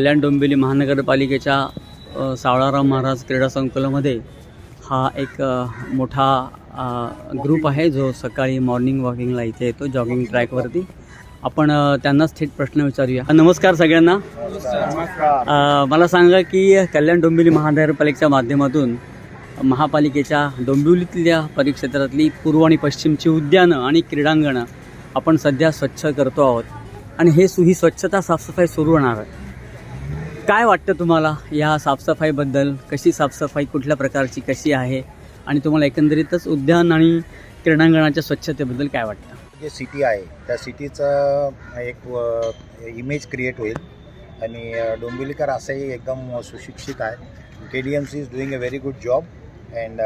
कल्याण डोंबिवली महानगरपालिकेच्या सावळाराम महाराज क्रीडा संकुलामध्ये हा एक मोठा ग्रुप आहे जो सकाळी मॉर्निंग वॉकिंगला इथे येतो जॉगिंग ट्रॅकवरती आपण त्यांनाच थेट प्रश्न विचारूया. नमस्कार सगळ्यांना. मला सांगा की कल्याण डोंबिवली महानगरपालिकेच्या माध्यमातून महापालिकेच्या डोंबिवलीतल्या परिक्षेत्रातली पूर्व आणि पश्चिमची उद्यानं आणि क्रीडांगणं आपण सध्या स्वच्छ करतो आहोत. आणि हे सु ही स्वच्छता साफसफाई सुरू होणार आहे. काय वाटतं तुम्हाला या साफसफाईबद्दल? कशी साफसफाई कुठल्या प्रकारची कशी आहे? आणि तुम्हाला एकंदरीतच उद्यान आणि क्रीडांगणाच्या स्वच्छतेबद्दल काय वाटतं? जे सिटी आहे त्या सिटीचं एक इमेज क्रिएट होईल. आणि डोंबिवलीकर असंही एकदम सुशिक्षित आहे. K D M C is doing a very good job and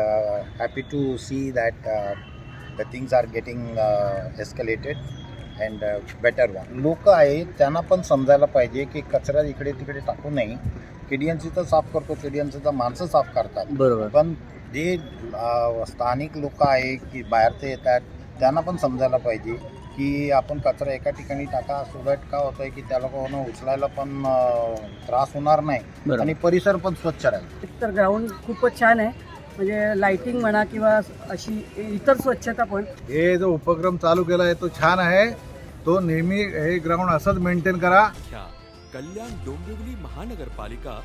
happy to see that the things are getting escalated and better one लोक आहेत त्यांना पण समजायला पाहिजे की कचरा इकडे तिकडे टाकू नये. के डी एम सी तर साफ करतो के डी एम सीचं माणसं साफ करतात. बरोबर. पण जे स्थानिक लोक आहे की बाहेरचे येतात त्यांना पण समजायला पाहिजे की आपण कचरा एका ठिकाणी टाका सो दॅट का होतं आहे की त्या लोकांना उचलायला पण त्रास होणार नाही. आणि परिसर पण स्वच्छ राहील. तर ग्राउंड खूपच छान आहे. म्हणजे लाइटिंग म्हणा किंवा अशी इतर स्वच्छता पण. हे जो उपक्रम चालू केला आहे तो छान आहे. तो नेहमी हे ग्राउंड असंच मेंटेन करा. कल्याण डोंबिवली महानगरपालिका